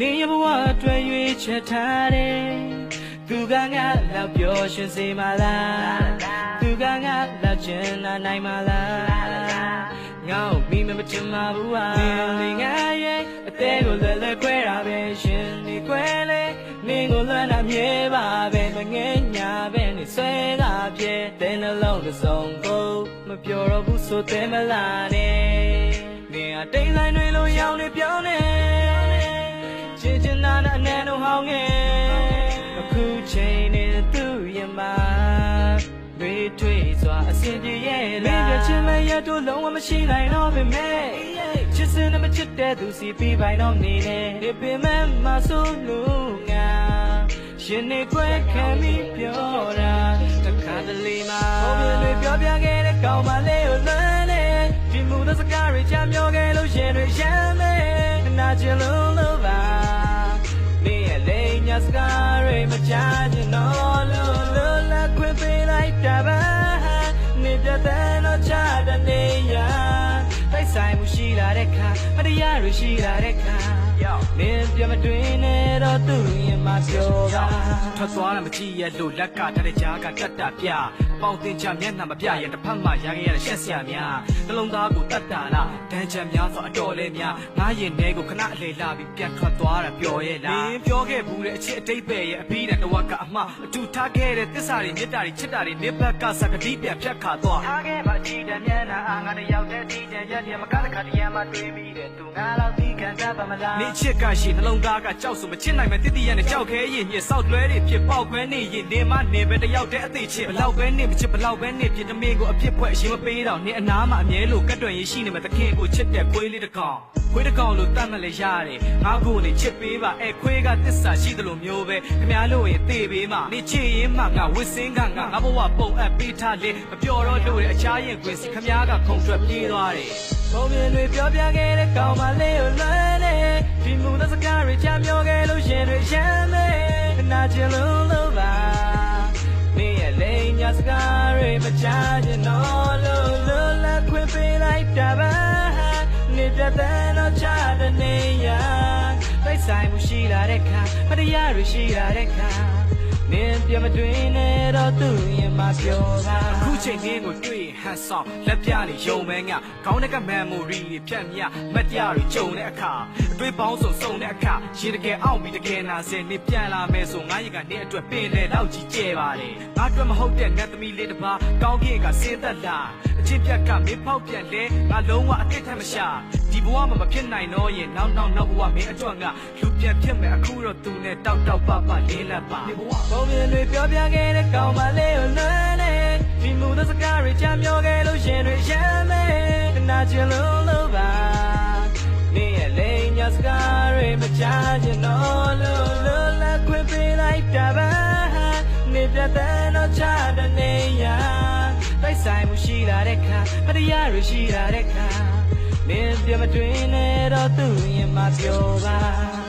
နေရဘဝအတွက်ရွေးချက်ထားတယ်သူကငါလောက်ပြောရှင်စေမလားသူကငါလောက်ချင်လာနိုင်မလားငါ့ကိုမိမမချင်ပါဘူးဟာနေငါရဲ့အသေးကိုလွယ်လွယ်ခွဲတာပဲရှင်နေခွဲလေနေကိုလွမ်းတာမြဲပါပဲမငဲညာပဲနေဆွဲတာပြဲတဲ့နှလုံးတစ်စုံကိုမပြောတော့ဘူးဆိုတဲ့မလားနဲ့နေအတိတ်ဆိုင်တွေလိုရောင်နေပြောင်းနေ င်းငယ်အခုချိန်နေသူရဲ့မှာတွေးထွေးစွာအစဉ်ပြေရဲ့လားမင်းပြချင်မဲ့ရတော့လုံးဝမရှိနိုင်တော့ပေမဲ့ချစ်စင်နဲ့မချစ်တဲ့သူစီပြီးပိုင်တော့နေနေဒီပင်မဲ့မဆိုးလို့ငါရှင်နေခွဲခံပြီးပြောတာတခါတလေမှာဘုံမြင်တွေပြောပြခဲ့တဲ့ကောင်းမလေးကိုလွမ်းနေဒီမူသောစကားတွေချမ်းမြောခဲ့လို့ရှင်တွေရှမ်းနေနာကျင်လို့ မချချင်တော့လို့လို့လက်ခွင့်ပေးလိုက်တာပါနေပြတဲ့တော့ချတဲ့နေရတိုက်ဆိုင်မှုရှိလာတဲ့ခါမတရားတွေရှိလာတဲ့ခါမင်းပြမတွင်နဲ့ တော့သူရင်မပြောပါထွက်သွားတာမကြည့်ရလို့လက်ကထားတဲ့ကြားကတတ်တာပြပေါင်တင်ချမျက်နှာမပြရတစ်ဖက်မှာရခဲ့ရတဲ့ရှက်ဆရာများနှလုံးသားကိုတတ်တာလားတန်းချမ်းများဆိုအတော်လေးများငားရင်ထဲကိုခဏအလေလာပြီးပြန်ထွက်သွားတာပျော်ရဲ့လားမင်းပြောခဲ့ဘူးတဲ့အချစ်အတိတ်ပဲရဲ့အပြီးနဲ့တဝက်ကအမှားအတူထားခဲ့တဲ့သစ္စာတွေမေတ္တာတွေချစ်တာတွေနေဘက်ကစကတိပြန်ဖြတ်ခါသွားထားခဲ့ပါကြည်တဲ့မျက်နှာအာငါတယောက်တည်းတည်တဲ့ရက်တည်းမကားတစ်ခါတည်းရမှတွေးမိတဲ့သူငါတော့ဒီခံတတ်ပါမလားနေချစ်ကရှိနှလုံးသားကကြောက်ဆိုမချစ်နိုင်မဲ့တတိယနဲ့ကြောက်ခဲရင်ညစ်ဆောက်တွဲတွေဖြစ်ပေါက်ခွဲနေရင်နေမနေပဲတယောက်တည်းအသေးချစ်ဘလောက်ပဲနေမချစ်ဘလောက်ပဲနေဖြစ်တမင်းကိုအဖြစ်ဖွဲ့အရှင်မပေးတော့နေအနာမှာအမြဲလို့ကတ်တွင်ရရှိနေမဲ့တခင်ကိုချစ်တဲ့ခွေးလေးတစ်ကောင်ခွေးတစ်ကောင်လို့တတ်မှလည်းရတယ်ငါကိုနေချစ်ပေးပါအဲခွေးကတစ္ဆာရှိသလိုမျိုးပဲခမားလို့ရင်သေပေးမှာနေချစ်ရင်မှငါဝစ်စင်းကငါငါဘဝပုံအပ်ပေးထားလေမပြောတော့လို့တဲ့အခြားရင်ခွင်စီခမားကခုံထွက်ပြေးသွားတယ်ဘုံမြင်တွေပြောပြခဲ့တဲ့ကောင်းမလေးကိုလွမ်းနေဒီမူသောစကားတွေချ နာကျင်လို့လို့ပါနေရလေညစကားတွေမချချင်တော့လို့လို့လက်ခွင့်ပေးလိုက်တာပါနေပြတဲ့တော့ချတဲ့နေရတိုက် ဆိုင်မှုရှိလာတဲ့ခါမတရားတွေရှိလာတဲ့ခါနင်းပြမတွင်နဲ့တော့သူရင်မပြောပါအခုချိန်လေးကိုတွေ့ရင်ဟန်ဆောင်လက်ပြနေယုံမဲငါခေါင်းထဲက memory တွေဖြတ်မြမတရားတွေကြုံတဲ့အခါအတွေ့ပေါင်းစုံစုံတဲ့အခါရေတကယ်အောင်ပြီးတကယ်နာစင်နေပြန်လာမယ်ဆိုငါရကနေအတွက်ပင်လေတော့ကြီးကျဲပါတယ်ငါအတွက်မဟုတ်တဲ့ငါသမီးလေးတစ်ပါးကောင်းကင်ကစင်းသက်လာ အချစ်ပြက်ကမင်းပေါက်ပြန်လဲငါလုံးဝအစ်စ်ထက်မရှာဒီဘဝမှာမဖြစ်နိုင်တော့ရင်နောက်နောက်နောက်ဘဝမင်းအတွက်ငါလူပြန်ဖြစ်မယ်အခုတော့သူနဲ့တောက်တောက်ပပလေးလက်ပါဒီဘဝဘုံမြင်တွေပြောပြခဲ့တဲ့ကောင်းမလေးကိုလွမ်းနေဒီမူသောစကားတွေချမ်းမြောခဲ့လို့ရှင်တွေရှမ်းမေနာကျင်လို့လို့ပါနေရလေညစကားတွေမချချင်တော့လို့လို့လက်ခွင့်ပေးလိုက်တာပါနေပြတဲ့တော့ချတဲ့နေရတိုက်ဆိုင်မှု ရှိလာတဲ့ခါမတရားတွေရှိလာတဲ့ခါနင်းပြမတွင်နဲ့တော့သူရင်မပြောပါ